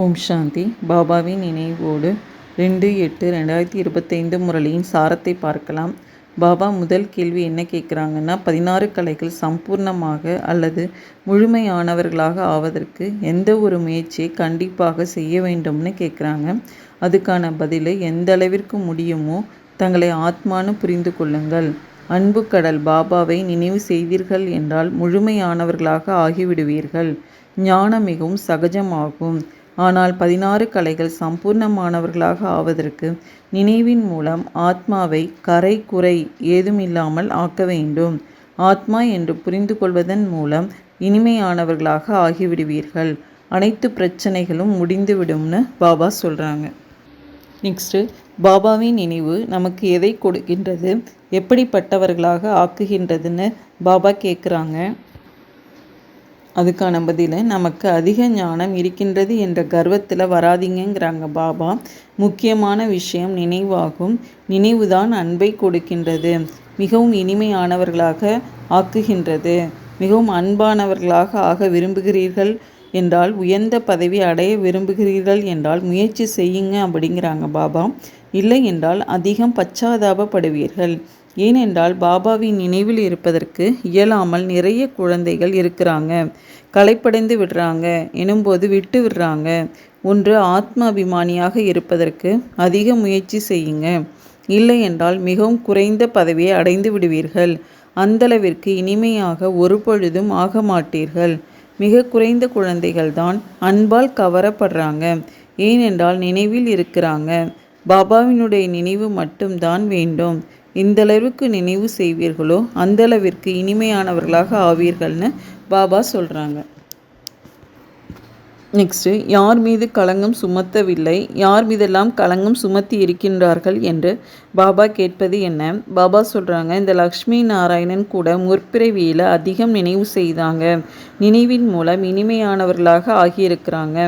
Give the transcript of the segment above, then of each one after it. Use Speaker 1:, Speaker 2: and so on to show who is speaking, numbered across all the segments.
Speaker 1: ஓம் சாந்தி. பாபாவின் நினைவோடு ரெண்டு எட்டு ரெண்டாயிரத்தி இருபத்தைந்து முரளியின் சாரத்தை பார்க்கலாம். பாபா முதல் கேள்வி என்ன கேட்குறாங்கன்னா பதினாறு கலைகள் சம்பூர்ணமாக அல்லது முழுமையானவர்களாக ஆவதற்கு எந்த ஒரு முயற்சியை கண்டிப்பாக செய்ய வேண்டும்னு கேட்குறாங்க. அதுக்கான பதிலை எந்த அளவிற்கு முடியுமோ தங்களை ஆத்மானு புரிந்து கொள்ளுங்கள். அன்பு கடல் பாபாவை நினைவு செய்தீர்கள் என்றால் முழுமையானவர்களாக ஆகிவிடுவீர்கள். ஞானம் மிகவும் சகஜமாகும். ஆனால் பதினாறு கலைகள் சம்பூர்ணமானவர்களாக ஆவதற்கு நினைவின் மூலம் ஆத்மாவை கரை குறை ஏதுமில்லாமல் ஆக்க வேண்டும். ஆத்மா என்று புரிந்து கொள்வதன் மூலம் இனிமையானவர்களாக ஆகிவிடுவீர்கள். அனைத்து பிரச்சனைகளும் முடிந்துவிடும்னு பாபா சொல்கிறாங்க நெக்ஸ்ட்டு பாபாவின் நினைவு நமக்கு எதை கொடுக்கின்றது? எப்படிப்பட்டவர்களாக ஆக்குகின்றதுன்னு பாபா கேட்குறாங்க அதுக்கான பதில் நமக்கு அதிக ஞானம் இருக்கின்றது என்ற கர்வத்தில் வராதிங்கிறாங்க பாபா. முக்கியமான விஷயம் நினைவாகும். நினைவுதான் அன்பை கொடுக்கின்றது. மிகவும் இனிமையானவர்களாக ஆக்குகின்றது. மிகவும் அன்பானவர்களாக ஆக விரும்புகிறீர்கள் என்றால் உயர்ந்த பதவி அடைய விரும்புகிறீர்கள் என்றால் முயற்சி செய்யுங்க அப்படிங்கிறாங்க பாபா. இல்லை என்றால் அதிகம் பச்சாதாபப்படுவீர்கள். ஏனென்றால் பாபாவின் நினைவில் இருப்பதற்கு இயலாமல் நிறைய குழந்தைகள் இருக்கிறாங்க. களைப்படைந்து விடுறாங்க. எனும்போது விட்டு விடுறாங்க. ஒன்று ஆத்ம அபிமானியாக இருப்பதற்கு அதிக முயற்சி செய்யுங்க. இல்லை என்றால் மிகவும் குறைந்த பதவியை அடைந்து விடுவீர்கள். அந்தளவிற்கு இனிமையாக ஒரு பொழுதும் ஆக மாட்டீர்கள். மிக குறைந்த குழந்தைகள்தான் அன்பால் கவரப்படுறாங்க. ஏனென்றால் நினைவில் இருக்கிறாங்க. பாபாவினுடைய நினைவு மட்டும்தான் வேண்டும். எந்தளவிற்கு நினைவு செய்வீர்களோ அந்தளவிற்கு இனிமையானவர்களாக ஆவீர்கள்னு பாபா சொல்கிறாங்க நெக்ஸ்ட்டு யார் மீது களங்கம் சுமத்தவில்லை யார் மீதெல்லாம் களங்கம் சுமத்தி இருக்கின்றார்கள் என்று பாபா கேட்பது என்ன? பாபா சொல்கிறாங்க இந்த லக்ஷ்மி நாராயணன் கூட முற்பிறவியில் அதிகம் நினைவு செய்தாங்க. நினைவின் மூலம் இனிமையானவர்களாக ஆகியிருக்கிறாங்க.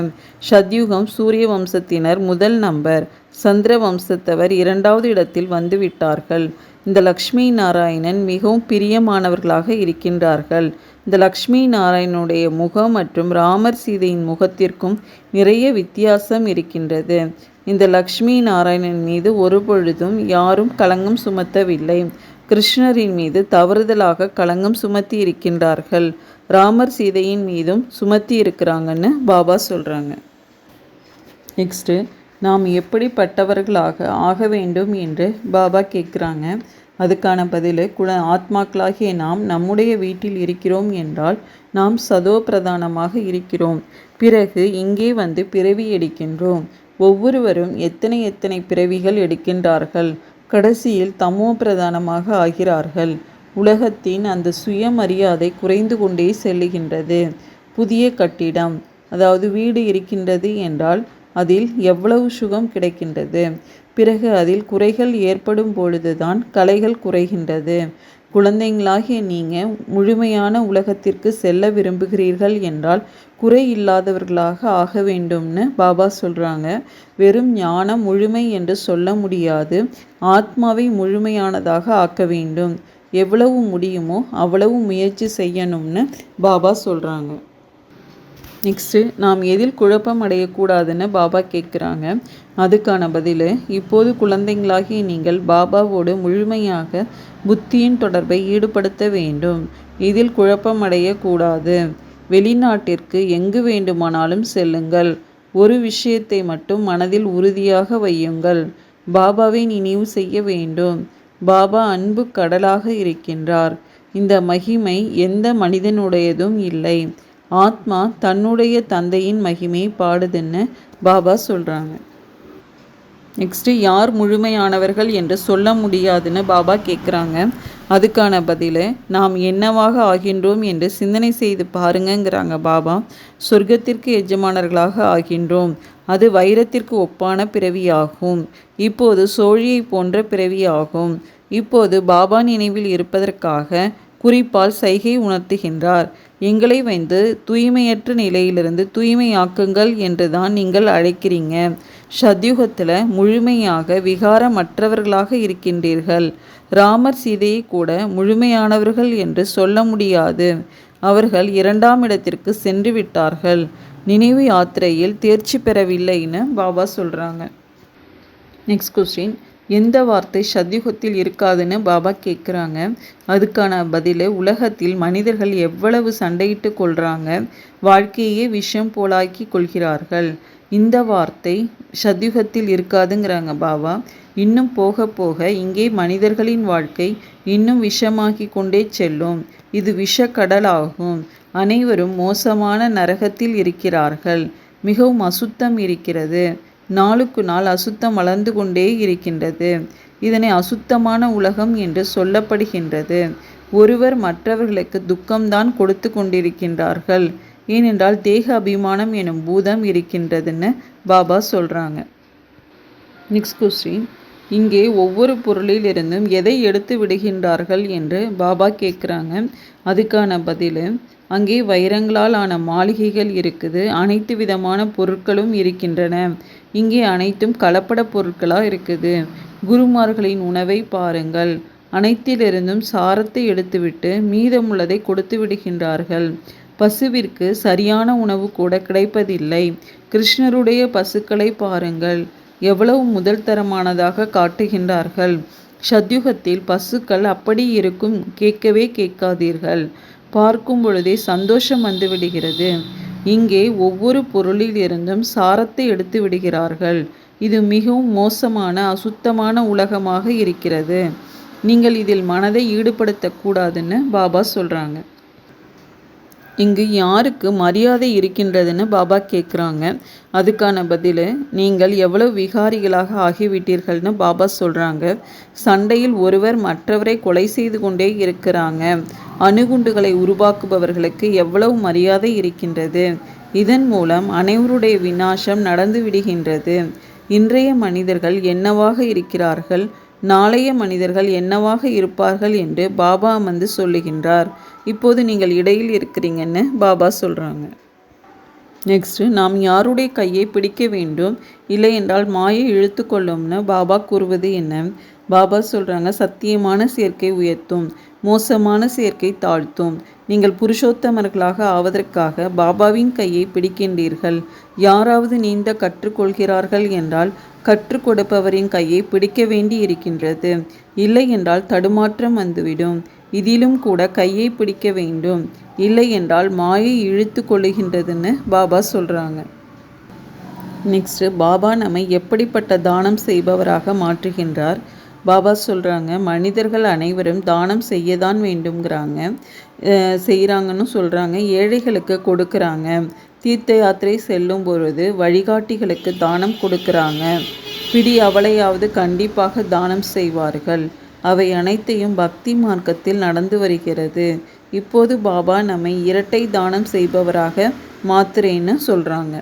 Speaker 1: சத்யுகம் சூரிய வம்சத்தினர் முதல் நம்பர். சந்திர வம்சத்தவர் இரண்டாவது இடத்தில் வந்துவிட்டார்கள். இந்த லக்ஷ்மி நாராயணன் மிகவும் பிரியமானவர்களாக இருக்கின்றார்கள். இந்த லக்ஷ்மி நாராயணனுடைய முகம் மற்றும் ராமர் சீதையின் முகத்திற்கும் நிறைய வித்தியாசம் இருக்கின்றது. இந்த லக்ஷ்மி நாராயணன் மீது ஒரு பொழுதும் யாரும் களங்கம் சுமத்தவில்லை. கிருஷ்ணரின் மீது தவறுதலாக களங்கம் சுமத்தி இருக்கின்றார்கள். ராமர் சீதையின் மீதும் சுமத்தி இருக்கிறாங்கன்னு பாபா சொல்கிறாங்க நெக்ஸ்ட்டு நாம் எப்படிப்பட்டவர்களாக ஆக வேண்டும் என்று பாபா கேட்குறாங்க. அதுக்கான பதில் குல ஆத்மாக்களாகிய நாம் நம்முடைய வீட்டில் இருக்கிறோம் என்றால் நாம் சதோ பிரதானமாக இருக்கிறோம். பிறகு இங்கே வந்து பிறவி எடுக்கின்றோம். ஒவ்வொருவரும் எத்தனை எத்தனை பிறவிகள் எடுக்கின்றார்கள்? கடைசியில் தமோ பிரதானமாக ஆகிறார்கள். உலகத்தின் அந்த சுயமரியாதை குறைந்து கொண்டே செல்லுகின்றது. புதிய கட்டிடம் அதாவது வீடு இருக்கின்றது என்றால் அதில் எவ்வளவு சுகம் கிடைக்கின்றது? பிறகு அதில் குறைகள் ஏற்படும் பொழுதுதான் கலைகள் குறைகின்றது. குழந்தைங்களாகிய நீங்கள் முழுமையான உலகத்திற்கு செல்ல விரும்புகிறீர்கள் என்றால் குறை இல்லாதவர்களாக ஆக வேண்டும்னு பாபா சொல்கிறாங்க வெறும் ஞானம் முழுமை என்று சொல்ல முடியாது. ஆத்மாவை முழுமையானதாக ஆக்க வேண்டும். எவ்வளவு முடியுமோ அவ்வளவு முயற்சி செய்யணும்னு பாபா சொல்கிறாங்க நெக்ஸ்ட்டு நாம் எதில் குழப்பம் அடையக்கூடாதுன்னு பாபா கேட்குறாங்க. அதுக்கான பதில் இப்போது குழந்தைங்களாகிய நீங்கள் பாபாவோடு முழுமையாக புத்தியின் தொடர்பை ஈடுபடுத்த வேண்டும். இதில் குழப்பம் அடையக்கூடாது. வெளிநாட்டிற்கு எங்கு வேண்டுமானாலும் செல்லுங்கள். ஒரு விஷயத்தை மட்டும் மனதில் உறுதியாக வையுங்கள். பாபாவை நினைவு செய்ய வேண்டும். பாபா அன்பு கடலாக இருக்கின்றார். இந்த மகிமை எந்த மனிதனுடையதும் இல்லை. ஆத்மா தன்னுடைய தந்தையின் மகிமையை பாடுதுன்னு பாபா சொல்கிறாங்க நெக்ஸ்ட்டு யார் முழுமையானவர்கள் என்று சொல்ல முடியாதுன்னு பாபா கேட்குறாங்க அதுக்கான பதில் நாம் என்னவாக ஆகின்றோம் என்று சிந்தனை செய்து பாருங்கங்கிறாங்க பாபா. சொர்க்கத்திற்கு எஜமானர்களாக ஆகின்றோம். அது வைரத்திற்கு ஒப்பான பிறவியாகும். இப்போது சோழியை போன்ற பிறவியாகும். இப்போது பாபா நினைவில் இருப்பதற்காக குறிப்பால் சைகை உணர்த்துகின்றார். எங்களை வைந்து தூய்மையற்ற நிலையிலிருந்து தூய்மையாக்குங்கள் என்று தான் நீங்கள் அழைக்கிறீங்க. சத்யுகத்தில் முழுமையாக விகாரமற்றவர்களாக இருக்கின்றீர்கள். ராமர் சீதையை கூட முழுமையானவர்கள் என்று சொல்ல முடியாது. அவர்கள் இரண்டாம் இடத்திற்கு சென்று விட்டார்கள். நினைவு யாத்திரையில் தேர்ச்சி பெறவில்லைன்னு பாபா சொல்கிறாங்க நெக்ஸ்ட் கொஸ்டின் எந்த வார்த்தை சத்யுகத்தில் இருக்காதுன்னு பாபா கேட்குறாங்க அதுக்கான பதிலை உலகத்தில் மனிதர்கள் எவ்வளவு சண்டையிட்டு கொள்கிறாங்க வாழ்க்கையே விஷம் போலாக்கி கொள்கிறார்கள். இந்த வார்த்தை சத்யுகத்தில் இருக்காதுங்கிறாங்க பாபா. இன்னும் போக போக இங்கே மனிதர்களின் வாழ்க்கை இன்னும் விஷமாகி கொண்டே செல்லும். இது விஷக்கடலாகும். அனைவரும் மோசமான நரகத்தில் இருக்கிறார்கள். மிகவும் அசுத்தம் இருக்கிறது. நாளுக்கு நாள் அசுத்தம் வளர்ந்து கொண்டே இருக்கின்றது. இதனை அசுத்தமான உலகம் என்று சொல்லப்படுகின்றது. ஒருவர் மற்றவர்களுக்கு துக்கம்தான் கொடுத்து கொண்டிருக்கின்றார்கள். ஏனென்றால் தேக அபிமானம் எனும் பூதம் இருக்கின்றதுன்னு பாபா சொல்கிறாங்க நெக்ஸ்ட் கொஸ்டின் இங்கே ஒவ்வொரு பொருளிலிருந்தும் எதை எடுத்து விடுகின்றார்கள் என்று பாபா கேட்குறாங்க அதுக்கான பதில் அங்கே வைரங்களால் ஆன மாளிகைகள் இருக்குது அனைத்து விதமான பொருட்களும் இருக்கின்றன. இங்கே அனைத்தும் கலப்பட பொருட்களாக இருக்குது. குருமார்களின் உணவை பாருங்கள். அனைத்திலிருந்தும் சாரத்தை எடுத்துவிட்டு மீதமுள்ளதை கொடுத்து விடுகின்றார்கள். பசுவிற்கு சரியான உணவு கூட கிடைப்பதில்லை. கிருஷ்ணருடைய பசுக்களை பாருங்கள். எவ்வளவு முதல் தரமானதாக காட்டுகின்றார்கள். சத்யுகத்தில் பசுக்கள் அப்படி இருக்கும் கேட்கவே கேட்காதீர்கள். பார்க்கும் பொழுதே சந்தோஷம் வந்துவிடுகிறது இங்கே ஒவ்வொரு பொருளிலிருந்தும் சாரத்தை எடுத்து விடுகிறார்கள். இது மிகவும் மோசமான அசுத்தமான உலகமாக இருக்கிறது. நீங்கள் இதில் மனதை ஈடுபடுத்தக்கூடாதுன்னு பாபா சொல்கிறாங்க இங்கு யாருக்கு மரியாதை இருக்கின்றதுன்னு பாபா கேட்குறாங்க அதுக்கான பதில் நீங்கள் எவ்வளவு விகாரிகளாக ஆகிவிட்டீர்கள்னு பாபா சொல்கிறாங்க சண்டையில் ஒருவர் மற்றவரை கொலை செய்து கொண்டே இருக்கிறாங்க. அணுகுண்டுகளை உருவாக்குபவர்களுக்கு எவ்வளவு மரியாதை இருக்கின்றது. இதன் மூலம் அனைவருடைய விநாசம் நடந்து விடுகின்றது இன்றைய மனிதர்கள் என்னவாக இருக்கிறார்கள்? நாளைய மனிதர்கள் என்னவாக இருப்பார்கள் என்று பாபா அமர்ந்து சொல்லுகின்றார். இப்போது நீங்கள் இடையில் இருக்கிறீங்கன்னு பாபா சொல்கிறாங்க நெக்ஸ்ட்டு நாம் யாருடைய கையை பிடிக்க வேண்டும்? இல்லை என்றால் மாயை இழுத்து கொள்ளும்னு பாபா கூறுவது என்ன? பாபா சொல்கிறாங்க சத்தியமான சேர்க்கை உயர்த்தும் மோசமான சேர்க்கை தாழ்த்தும். நீங்கள் புருஷோத்தமர்களாக ஆவதற்காக பாபாவின் கையை பிடிக்கின்றீர்கள். யாராவது நீந்த கற்றுக்கொள்கிறார்கள் என்றால் கற்றுக் கொடுப்பவரின் கையை பிடிக்க வேண்டி இருக்கின்றது இல்லை என்றால் தடுமாற்றம் வந்துவிடும். இதிலும் கூட கையை பிடிக்க வேண்டும். இல்லை என்றால் மாயை இழுத்து கொள்ளுகின்றதுன்னு பாபா சொல்கிறாங்க நெக்ஸ்ட்டு பாபா நம்மை எப்படிப்பட்ட தானம் செய்பவராக மாற்றுகின்றார்? பாபா சொல்கிறாங்க மனிதர்கள் அனைவரும் தானம் செய்ய தான் வேண்டுங்கிறாங்க செய்கிறாங்கன்னு சொல்கிறாங்க ஏழைகளுக்கு கொடுக்குறாங்க. தீர்த்த யாத்திரை செல்லும் பொழுது வழிகாட்டிகளுக்கு தானம் கொடுக்குறாங்க. பிடி அவளையாவது கண்டிப்பாக தானம் செய்வார்கள். அவை அனைத்தையும் பக்தி மார்க்கத்தில் நடந்து வருகிறது. இப்போது பாபா நம்மை இரட்டை தானம் செய்பவராக மாத்துறேன்னு சொல்கிறாங்க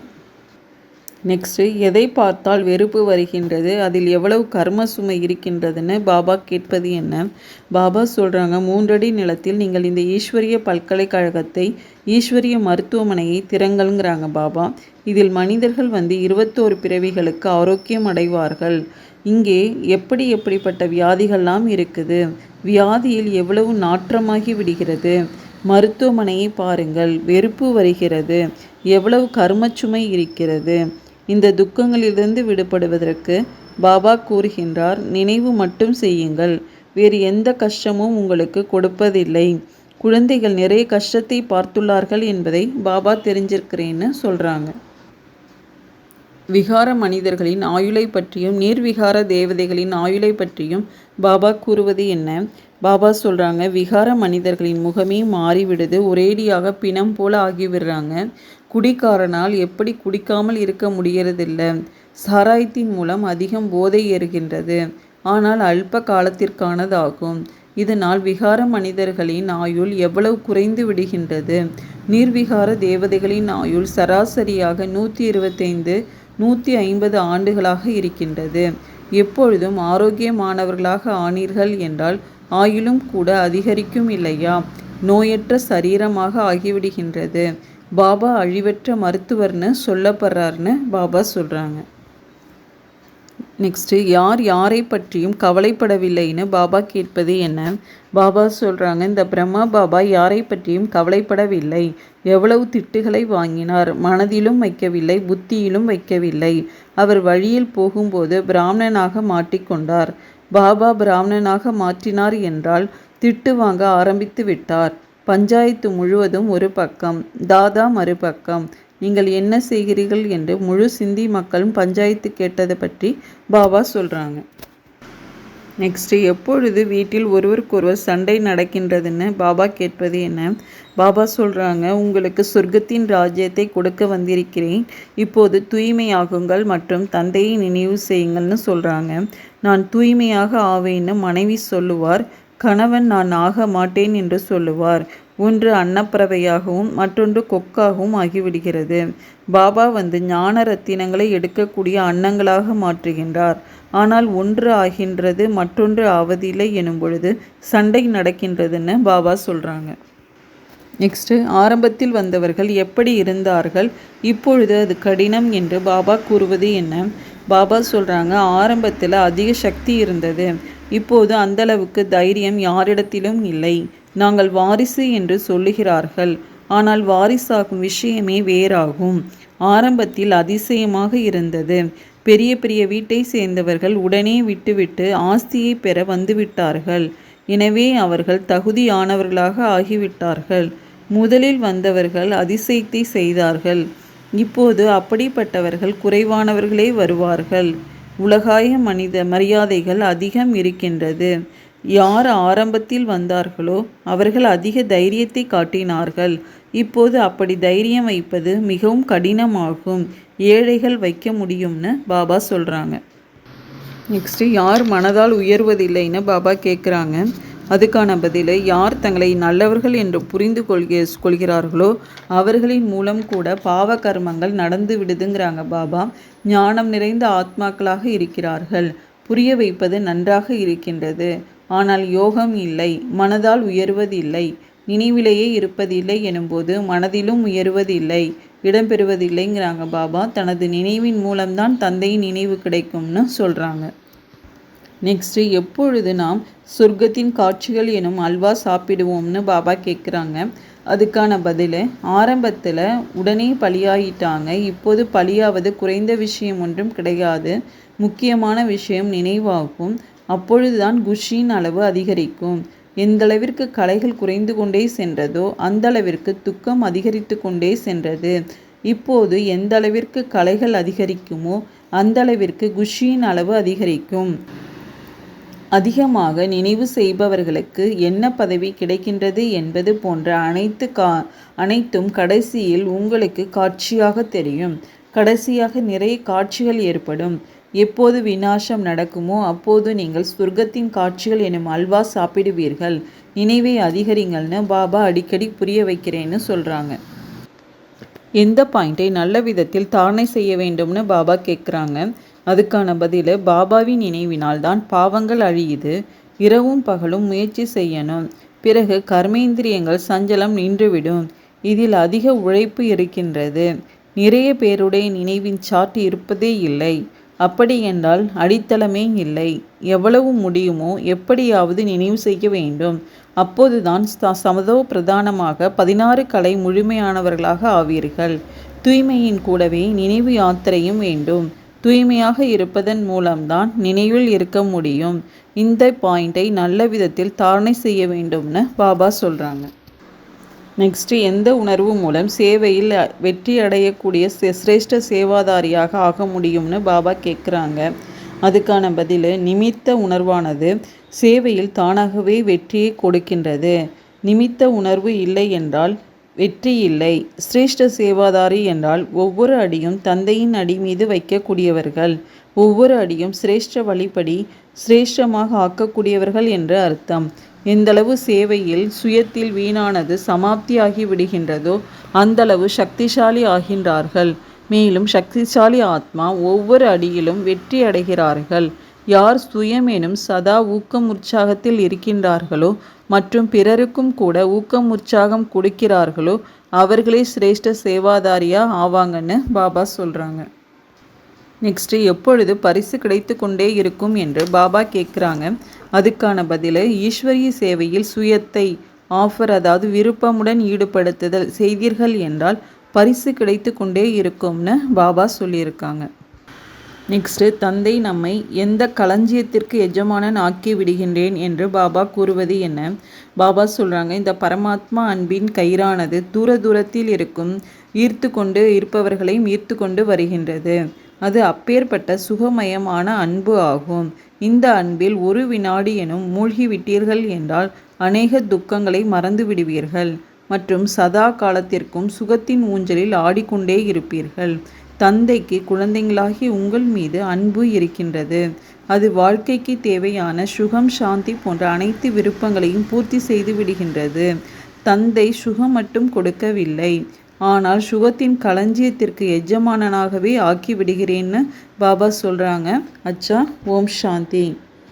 Speaker 1: நெக்ஸ்ட்டு எதை பார்த்தால் வெறுப்பு வருகின்றது? அதில் எவ்வளவு கர்ம சுமை இருக்கின்றதுன்னு பாபா கேட்பது என்ன? பாபா சொல்கிறாங்க மூன்றடி நிலத்தில் நீங்கள் இந்த ஈஸ்வரிய பல்கலைக்கழகத்தை ஈஸ்வரிய மருத்துவமனையை திறங்கள்ங்கிறாங்க பாபா. இதில் மனிதர்கள் வந்து இருபத்தோரு பிறவிகளுக்கு ஆரோக்கியம் அடைவார்கள். இங்கே எப்படி எப்படிப்பட்ட வியாதிகள்லாம் இருக்குது? வியாதியில் எவ்வளவு நாற்றமாகி விடுகிறது? மருத்துவமனையை பாருங்கள் வெறுப்பு வருகிறது. எவ்வளவு கர்மச்சுமை இருக்கிறது? இந்த துக்கங்களிலிருந்து விடுபடுவதற்கு பாபா கூறுகின்றார் நினைவு மட்டும் செய்யுங்கள். வேறு எந்த கஷ்டமும் உங்களுக்கு கொடுப்பதில்லை. குழந்தைகள் நிறைய கஷ்டத்தை பார்த்துள்ளார்கள் என்பதை பாபா தெரிஞ்சிருக்கிறேன்னு சொல்கிறாங்க விகார மனிதர்களின் ஆயுளை பற்றியும் நீர்விகார தேவதைகளின் ஆயுளை பற்றியும் பாபா கூறுவது என்ன? பாபா சொல்கிறாங்க விகார மனிதர்களின் முகமே மாறிவிடுது. ஒரேடியாக பிணம் போல ஆகிவிடுறாங்க. குடிக்காரனால் எப்படி குடிக்காமல் இருக்க முடியறதில்லை. சாராயத்தின் மூலம் அதிகம் போதை ஏறுகின்றது. ஆனால் அல்ப காலத்திற்கானதாகும். இதனால் விகார மனிதர்களின் ஆயுள் எவ்வளவு குறைந்து விடுகின்றது. நீர்விகார தேவதைகளின் ஆயுள் சராசரியாக நூற்றி இருபத்தைந்து நூற்றி ஐம்பது ஆண்டுகளாக இருக்கின்றது. எப்பொழுதும் ஆரோக்கியமானவர்களாக ஆனீர்கள் என்றால் ஆயுளும் கூட அதிகரிக்கும் இல்லையா? நோயற்ற சரீரமாக ஆகிவிடுகின்றது. பாபா அழிவற்ற மருத்துவர்னு சொல்லப்படுறாருன்னு பாபா சொல்கிறாங்க நெக்ஸ்ட்டு யார் யாரை பற்றியும் கவலைப்படவில்லைன்னு பாபா கேட்பது என்ன? பாபா சொல்கிறாங்க இந்த பிரம்மா பாபா யாரை பற்றியும் கவலைப்படவில்லை. எவ்வளவு திட்டுகளை வாங்கினார். மனதிலும் வைக்கவில்லை புத்தியிலும் வைக்கவில்லை. அவர் வழியில் போகும்போது பிராமணனாக மாட்டிக்கொண்டார். பாபா பிராமணனாக மாற்றினார் என்றால் திட்டு வாங்க ஆரம்பித்து விட்டார். பஞ்சாயத்து முழுவதும் ஒரு பக்கம் தாதா மறுபக்கம். நீங்கள் என்ன செய்கிறீர்கள் என்று முழு சிந்தி மக்களும் பஞ்சாயத்து கேட்டதை பற்றி பாபா சொல்கிறாங்க நெக்ஸ்ட்டு எப்பொழுது வீட்டில் ஒருவருக்கொருவர் சண்டை நடக்கின்றதுன்னு பாபா கேட்பது என்ன? பாபா சொல்கிறாங்க உங்களுக்கு சொர்க்கத்தின் ராஜ்யத்தை கொடுக்க வந்திருக்கிறேன். இப்போது தூய்மையாகுங்கள் மற்றும் தந்தையை நினைவு செய்யுங்கள்னு சொல்கிறாங்க நான் தூய்மையாக ஆவேன்னு மனைவி சொல்லுவார். கணவன் நான் ஆக மாட்டேன் என்று சொல்லுவார். ஒன்று அன்னப்பறவையாகவும் மற்றொன்று கொக்காகவும் ஆகிவிடுகிறது. பாபா வந்து ஞான ரத்தினங்களை எடுக்கக்கூடிய அன்னங்களாக மாற்றுகின்றார். ஆனால் ஒன்று ஆகின்றது மற்றொன்று ஆவதில்லை எனும் பொழுது சண்டை நடக்கின்றதுன்னு பாபா சொல்கிறாங்க நெக்ஸ்ட்டு ஆரம்பத்தில் வந்தவர்கள் எப்படி இருந்தார்கள் இப்பொழுது அது கடினம் என்று பாபா கூறுவது என்ன? பாபா சொல்கிறாங்க ஆரம்பத்தில் அதிக சக்தி இருந்தது. இப்போது அந்தளவுக்கு தைரியம் யாரிடத்திலும் இல்லை. நாங்கள் வாரிசு என்று சொல்லுகிறார்கள். ஆனால் வாரிசாகும் விஷயமே வேறாகும். ஆரம்பத்தில் அதிசயமாக இருந்தது. பெரிய பெரிய வீட்டை சேர்ந்தவர்கள் உடனே விட்டுவிட்டு ஆஸ்தியை பெற வந்துவிட்டார்கள். எனவே அவர்கள் தகுதியானவர்களாக ஆகிவிட்டார்கள். முதலில் வந்தவர்கள் அதிசயத்தை செய்தார்கள். இப்போது அப்படிப்பட்டவர்கள் குறைவானவர்களே வருவார்கள். உலகாய மனித மரியாதைகள் அதிகம் இருக்கின்றது. யார் ஆரம்பத்தில் வந்தார்களோ அவர்கள் அதிக தைரியத்தை காட்டினார்கள். இப்போது அப்படி தைரியம் வைப்பது மிகவும் கடினமாகும். ஏழைகள் வைக்க முடியும்னு பாபா சொல்கிறாங்க நெக்ஸ்ட்டு யார் மனதால் உயர்வதில்லைன்னு பாபா கேட்குறாங்க அதுக்கான பதிலை யார் தங்களை நல்லவர்கள் என்று புரிந்து கொள்கிற கொள்கிறார்களோ அவர்களின் மூலம் கூட பாவ கர்மங்கள் நடந்து விடுதுங்கிறாங்க பாபா. ஞானம் நிறைந்த ஆத்மாக்களாக இருக்கிறார்கள். புரிய வைப்பது நன்றாக இருக்கின்றது. ஆனால் யோகம் இல்லை. மனதால் உயர்வதில்லை. நினைவிலேயே இருப்பதில்லை எனும்போது மனதிலும் உயர்வதில்லை. இடம்பெறுவதில்லைங்கிறாங்க பாபா. தனது நினைவின் மூலம்தான் தந்தையின் நினைவு கிடைக்கும்னு சொல்கிறாங்க நெக்ஸ்ட்டு எப்பொழுது நாம் சொர்க்கத்தின் காட்சிகள் எனும் அல்வா சாப்பிடுவோம்னு பாபா கேட்குறாங்க அதுக்கான பதில் ஆரம்பத்தில் உடனே பலியாயிட்டாங்க. இப்போது பலியாவது குறைந்த விஷயம் ஒன்றும் கிடையாது. முக்கியமான விஷயம் நினைவாகும். அப்பொழுதுதான் குஷியின் அளவு அதிகரிக்கும். எந்தளவிற்கு கலைகள் குறைந்து கொண்டே சென்றதோ அந்த அளவிற்கு துக்கம் அதிகரித்து கொண்டே சென்றது. இப்போது எந்த அளவிற்கு கலைகள் அதிகரிக்குமோ அந்த அளவிற்கு குஷியின் அளவு அதிகரிக்கும். அதிகமாக நினைவு செய்பவர்களுக்கு என்ன பதவி கிடைக்கின்றது என்பது போன்ற அனைத்து கா அனைத்தும் கடைசியில் உங்களுக்கு காட்சியாக தெரியும். கடைசியாக நிறைய காட்சிகள் ஏற்படும். எப்போது விநாசம் நடக்குமோ அப்போது நீங்கள் சொர்க்கத்தின் காட்சிகள் எனும் அல்வா சாப்பிடுவீர்கள். நினைவை அதிகரிங்கள்னு பாபா அடிக்கடி புரிய வைக்கிறேன்னு சொல்கிறாங்க எந்த பாயிண்ட்டை நல்ல விதத்தில் தானே செய்ய வேண்டும்னு பாபா கேட்குறாங்க அதுக்கான பதில் பாபாவின் நினைவினால் தான் பாவங்கள் அழியுது. இரவும் பகலும் முயற்சி செய்யணும். பிறகு கர்மேந்திரியங்கள் சஞ்சலம் நின்றுவிடும். இதில் அதிக உழைப்பு இருக்கின்றது. நிறைய பேருடைய நினைவின் சாட்டு இருப்பதே இல்லை. அப்படி என்றால் அடித்தளமே இல்லை. எவ்வளவு முடியுமோ எப்படியாவது நினைவு செய்ய வேண்டும். அப்போதுதான் சமதோ பிரதானமாக பதினாறு கலை முழுமையானவர்களாக ஆவீர்கள். தூய்மையின் கூடவே நினைவு யாத்திரையும் வேண்டும். தூய்மையாக இருப்பதன் மூலம்தான் நினைவில் இருக்க முடியும். இந்த பாயிண்டை நல்ல விதத்தில் தாரணை செய்ய வேண்டும்னு பாபா சொல்கிறாங்க நெக்ஸ்ட்டு எந்த உணர்வு மூலம் சேவையில் வெற்றி அடையக்கூடிய சிரேஷ்ட சேவாதாரியாக ஆக முடியும்னு பாபா கேட்குறாங்க அதுக்கான பதில் நிமித்த உணர்வானது சேவையில் தானாகவே வெற்றியை கொடுக்கின்றது. நிமித்த உணர்வு இல்லை என்றால் வெற்றி இல்லை சிரேஷ்ட சேவாதாரி என்றால் ஒவ்வொரு அடியும் தந்தையின் அடி மீது வைக்கக்கூடியவர்கள். ஒவ்வொரு அடியும் சிரேஷ்ட வழிப்படி சிரேஷ்டமாக ஆக்கக்கூடியவர்கள் என்று அர்த்தம். எந்தளவு சேவையில் சுயத்தில் வீணானது சமாப்தியாகி விடுகின்றதோ அந்தளவு சக்திசாலி ஆகின்றார்கள். மேலும் சக்திசாலி ஆத்மா ஒவ்வொரு அடியிலும் வெற்றி அடைகிறார்கள். யார் சுயமேனும் சதா ஊக்கம் உற்சாகத்தில் இருக்கின்றார்களோ மற்றும் பிறருக்கும் கூட ஊக்கம் உற்சாகம் கொடுக்கிறார்களோ அவர்களே சிரேஷ்ட சேவாதாரியா ஆவாங்கன்னு பாபா சொல்கிறாங்க நெக்ஸ்ட்டு எப்பொழுது பரிசு கிடைத்து கொண்டே இருக்கும் என்று பாபா கேட்குறாங்க அதுக்கான பதில் ஈஸ்வரிய சேவையில் சுயத்தை ஆஃபர் அதாவது விருப்பமுடன் ஈடுபடுத்துதல் செய்தீர்கள் என்றால் பரிசு கிடைத்து கொண்டே இருக்கும்னு பாபா சொல்லியிருக்காங்க. நெக்ஸ்ட்டு தந்தை நம்மை எந்த களஞ்சியத்திற்கு எஜமானன் ஆக்கி விடுகின்றேன்? என்று பாபா கூறுவது என்ன? பாபா சொல்கிறாங்க இந்த பரமாத்மா அன்பின் கயிறானது தூர தூரத்தில் இருக்கும் ஈர்த்து கொண்டு இருப்பவர்களையும் ஈர்த்து கொண்டு வருகின்றது. அது அப்பேற்பட்ட சுகமயமான அன்பு ஆகும். இந்த அன்பில் ஒரு வினாடி எனும் மூழ்கி விட்டீர்கள் என்றால் அநேக துக்கங்களை மறந்து விடுவீர்கள் மற்றும் சதா காலத்திற்கும் சுகத்தின் ஊஞ்சலில் ஆடிக்கொண்டே இருப்பீர்கள். தந்தைக்கு குழந்தைங்களாகி உங்கள் மீது அன்பு இருக்கின்றது. அது வாழ்க்கைக்கு தேவையான சுகம் சாந்தி போன்ற அனைத்து விருப்பங்களையும் பூர்த்தி செய்து விடுகின்றது. தந்தை சுகம் மட்டும் கொடுக்கவில்லை. ஆனால் சுகத்தின் களஞ்சியத்திற்கு எஜமானனாகவே ஆக்கி விடுகிறேன்னு பாபா சொல்கிறாங்க அச்சா ஓம் சாந்தி.